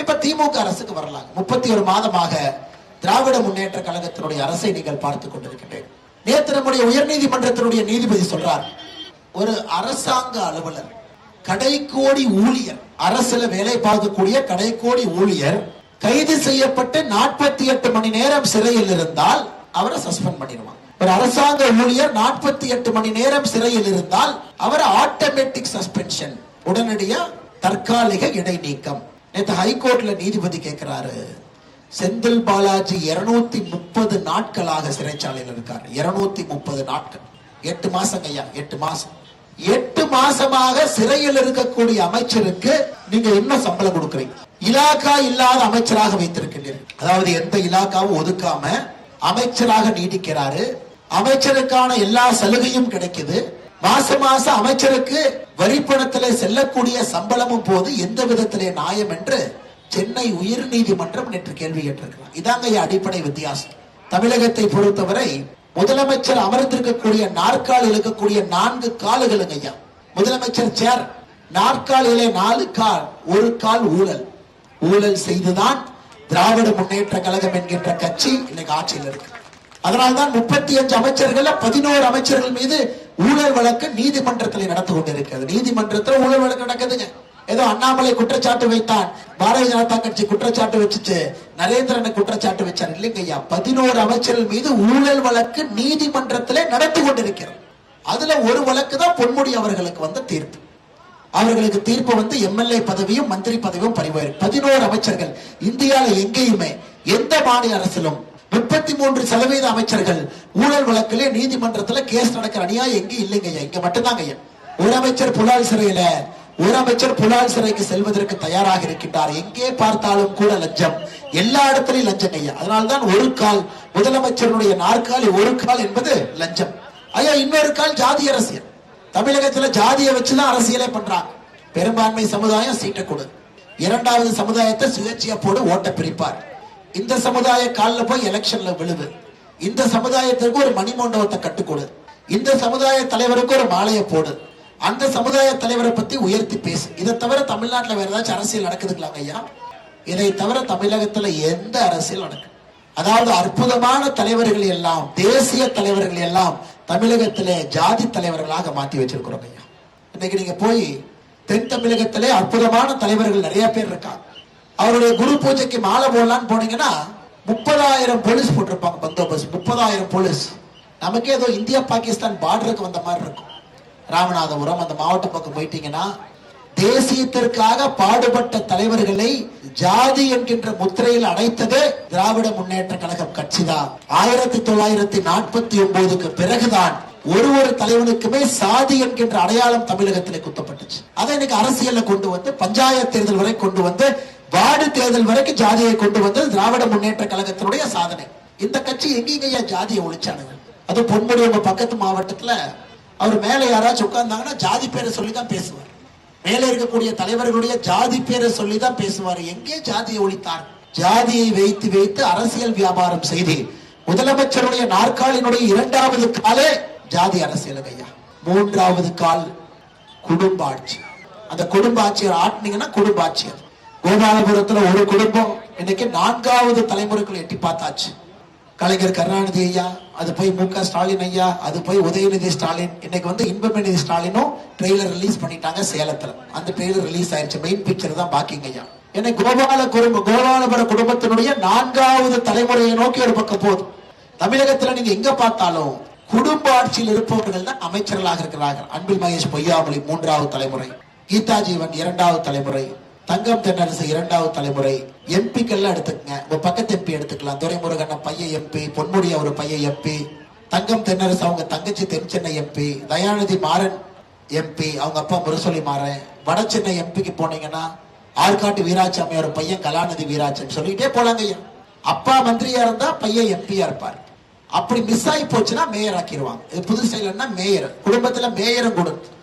இப்ப திமுக அரசுக்கு வரலாம் முப்பத்தி ஒரு மாதமாக திராவிட முன்னேற்ற கழகத்தினுடைய அரசை நீங்கள் பார்த்துக் கொண்டிருக்கின்றேன் நேற்று நம்முடைய உயர்நீதிமன்றத்தினுடைய நீதிபதி சொல்றார் ஒரு அரசாங்க அலுவலர் கடைக்கோடி ஊழியர் அரசுல வேலை பார்க்கக்கூடிய கடைக்கோடி ஊழியர் கைது செய்யப்பட்டு நாற்பத்தி எட்டு மணி நேரம் சிறையில் இருந்தால் அவரை சஸ்பெண்ட் பண்ணிடுவாங்க. ஒரு அரசாங்க ஊழியர் நாற்பத்தி எட்டு மணி நேரம் சிறையில் இருந்தால் அவர் ஆட்டோமேட்டிக் சஸ்பென்ஷன் உடனடியா தற்காலிக இடைநீக்கம். நேற்று ஹைகோர்ட்ல நீதிபதி கேட்கிறாரு செந்தில் பாலாஜி இருநூத்தி முப்பது நாட்களாக சிறைச்சாலையில் இருக்கார். இருநூத்தி முப்பது நாட்கள். எட்டு மாசம் ஐயா எட்டு மாசம். எட்டு மாசமாக சிறையில் இருக்கக்கூடிய அமைச்சருக்கு நீங்க என்ன சம்பளம் கொடுக்குறீங்க? இலாக்கா இல்லாத அமைச்சராக வைத்திருக்கின்றீர்கள். அதாவது எந்த இலாக்காவும் ஒதுக்காம அமைச்சராக நீடிக்கிறாரு. அமைச்சருக்கான எல்லா சலுகையும் கிடைக்குது. மாச மாசம் அமைச்சருக்கு வரிப்பணத்திலே செல்லக்கூடிய சம்பளமும் போது எந்த விதத்திலே நியாயம் என்று சென்னை உயர் நீதிமன்றம் நேற்று கேள்வி கேட்டிருக்கிறார். இதாங்க அடிப்படை வித்தியாசம். தமிழகத்தை பொறுத்தவரை முதலமைச்சர் அமர்ந்திருக்கக்கூடிய நாற்காலில் இருக்கக்கூடிய நான்கு காலுகளுங்க ஐயா. முதலமைச்சர் சேர் நாற்காலியிலே நாலு கால் ஒரு கால் ஊழல். ஊழல் செய்துதான் திராவிட முன்னேற்ற கழகம் என்கின்ற கட்சி இன்னைக்கு ஆட்சியில் இருக்கு. அதனால்தான் முப்பத்தி அஞ்சு அமைச்சர்கள் பதினோரு அமைச்சர்கள் மீது ஊழல் வழக்கு நீதிமன்றத்தில் நடந்து கொண்டிருக்கிறது. நீதிமன்றத்தில் ஊழல் வழக்கு நடக்குதுங்க. ஏதோ அண்ணாமலை குற்றச்சாட்டு வைத்தான். பாரதிய ஜனதா கட்சி குற்றச்சாட்டு வச்சுச்சு. நரேந்திரனை குற்றச்சாட்டு வச்சார். இல்லைங்க ஐயா பதினோரு அமைச்சர்கள் மீது ஊழல் வழக்கு நீதிமன்றத்திலே நடந்து கொண்டிருக்கிறது. அதுல ஒரு வழக்கு தான் பொன்முடி அவர்களுக்கு வந்த தீர்ப்பு. அவர்களுக்கு தீர்ப்பு வந்து எம்எல்ஏ பதவியும் மந்திரி பதவியும் பறிவாயிரு பதினோரு அமைச்சர்கள். இந்தியாவில் எங்கேயுமே எந்த மாநில அரசிலும் முப்பத்தி மூன்று சதவீத அமைச்சர்கள் ஊழல் வழக்கிலே நீதிமன்றத்தில் கேஸ் நடக்கிற அணியா எங்க இல்லைங்க ஐயா? இங்க மட்டும்தாங்க ஐயா. ஒரு அமைச்சர் புலால் சிறையில ஒரு அமைச்சர் புலால் சிறைக்கு செல்வதற்கு தயாராக இருக்கின்றார். எங்கே பார்த்தாலும் கூட லஞ்சம். எல்லா இடத்திலையும் லஞ்சம் ஐயா. அதனால்தான் ஒரு கால் முதலமைச்சருடைய நாற்காலி ஒரு கால் என்பது லஞ்சம். ஐயா இன்னொரு கால் ஜாதி அரசியல். தமிழகத்துல ஜாதியை வச்சுதான் அரசியலே பண்றாங்க. பெரும்பான்மை சமுதாயம் சீட்டை கொடு. இரண்டாவது சமுதாயத்தை சுயேட்சையா போடு ஓட்ட பிரிப்பார். இந்த சமுதாய காலில் போய் எலெக்ஷன்ல விழுவு. இந்த சமுதாயத்திற்கு ஒரு மணிமண்டபத்தை கட்டுக்கொடு. இந்த சமுதாய தலைவருக்கு ஒரு மாலையை போடு. அந்த சமுதாய தலைவரை பத்தி உயர்த்தி பேசு. இதை தவிர தமிழ்நாட்டில் வேற ஏதாச்சும் அரசியல் நடக்குதுங்களாங்க ஐயா? இதை தவிர தமிழகத்துல எந்த அரசியல் நடக்கு? அதாவது அற்புதமான தலைவர்கள் எல்லாம் தேசிய தலைவர்கள் எல்லாம் தமிழகத்திலே ஜாதி தலைவர்களாக மாத்தி வச்சிருக்கிறோம் ஐயா. இன்னைக்கு நீங்க போய் தென் தமிழகத்திலே அற்புதமான தலைவர்கள் நிறைய பேர் இருக்காங்க. அவருடைய குரு பூஜைக்கு மாலை போடலான்னு போனீங்கன்னா முப்பதாயிரம் போலீஸ் போட்டிருப்பாங்க பந்தோபஸ்த். முப்பதாயிரம் போலீஸ் நமக்கே ஏதோ இந்தியா பாகிஸ்தான் பார்டருக்கு வந்த மாதிரி இருக்கும். ராமநாதபுரம் அந்த மாவட்ட பக்கம் போயிட்டீங்கன்னா தேசியத்திற்காக பாடுபட்ட தலைவர்களை ஜாதி என்கின்ற முத்திரையில் அடைத்தது திராவிட முன்னேற்ற கழகம் கட்சிதான் ஆயிரத்தி தொள்ளாயிரத்தி நாற்பத்தி ஒன்பதுக்கு பிறகுதான் ஒரு ஒரு தலைவனுக்குமே சாதி என்கின்ற அடையாளம் தமிழகத்திலே குத்தப்பட்டுச்சு. அதை இன்னைக்கு அரசியல்ல கொண்டு வந்து பஞ்சாயத்து தேர்தல் வரை கொண்டு வந்து வார்டு தேர்தல் வரைக்கும் ஜாதியை கொண்டு வந்தது திராவிட முன்னேற்ற கழகத்தினுடைய சாதனை. இந்த கட்சி எங்கேயா ஜாதியை ஒழிச்சானுங்க? அது பொன்முடி உங்க பக்கத்து மாவட்டத்துல அவர் மேலே யாராச்சும் உட்கார்ந்தாங்கன்னா ஜாதி பேரை சொல்லி தான் பேசுவார். மேலே இருக்கக்கூடிய தலைவர்களுடைய ஜாதி பேரை சொல்லி தான் பேசுவார். எங்கே ஜாதியை ஒழித்தார்? ஜாதியை வைத்து வைத்து அரசியல் வியாபாரம் செய்து முதலமைச்சருடைய நாற்காலினுடைய இரண்டாவது காலே ஜாதி அரசியல் ஐயா. மூன்றாவது கால் குடும்ப ஆட்சி அந்த குடும்ப ஆட்சியர் ஆட்டினீங்கன்னா குடும்ப ஆட்சியர் கோபாலபுரத்துல ஒரு குடும்பம் இன்னைக்கு நான்காவது தலைமுறைக்குள்ள எட்டி பார்த்தாச்சு. கலைஞர் கருணாநிதி ஐயா அது போய் மு க ஸ்டாலின் ஐயா அது போய் உதயநிதி ஸ்டாலின் இன்னைக்கு வந்து இன்பநிதி ஸ்டாலினும் ட்ரெய்லர் ரிலீஸ் பண்ணிட்டாங்க சேலத்துல. அந்த ட்ரெய்லர் ரிலீஸ் ஆயிருச்சு. மெயின் பிக்சர் தான் பாக்கிங்க ஐயா. என்னை கோபால குடும்ப கோபாலபுர குடும்பத்தினுடைய நான்காவது தலைமுறையை நோக்கி ஒரு பக்கம் போதும் தமிழகத்துல நீங்க எங்க பார்த்தாலும் குடும்ப ஆட்சியில் இருப்பவர்கள் தான் அமைச்சர்களாக இருக்கிறார்கள். அன்பில் மகேஷ் பொய்யாமொழி மூன்றாவது தலைமுறை கீதா ஜீவன் இரண்டாவது தலைமுறை தங்கம் தென்னரசு இரண்டாவது தலைமுறை எம்பிக்கள்லாம் எடுத்துக்கங்க. உங்க பக்கத்து எம்பி எடுத்துக்கலாம். துரைமுருகன் பையன் எம்பி பொன்முடி அவர் பையன் எம்பி தங்கம் தென்னரசு அவங்க தங்கச்சி தென் சென்னை எம்பி தயாநிதி மாறன் எம்பி அவங்க அப்பா முரசொலி மாறன். வட சென்னை எம்பிக்கு போனீங்கன்னா ஆற்காட்டு வீராசாமி அவர் பையன் கலாநிதி வீராச்சம் சொல்லிட்டே போலாங்க ஐயா. அப்பா மந்திரியா இருந்தா பையன் எம்பியா இருப்பார். அப்படி மிஸ் ஆகி போச்சுன்னா மேயர் ஆக்கிடுவாங்க இது புது மேயர் குடும்பத்துல மேயரும் கொடுத்து.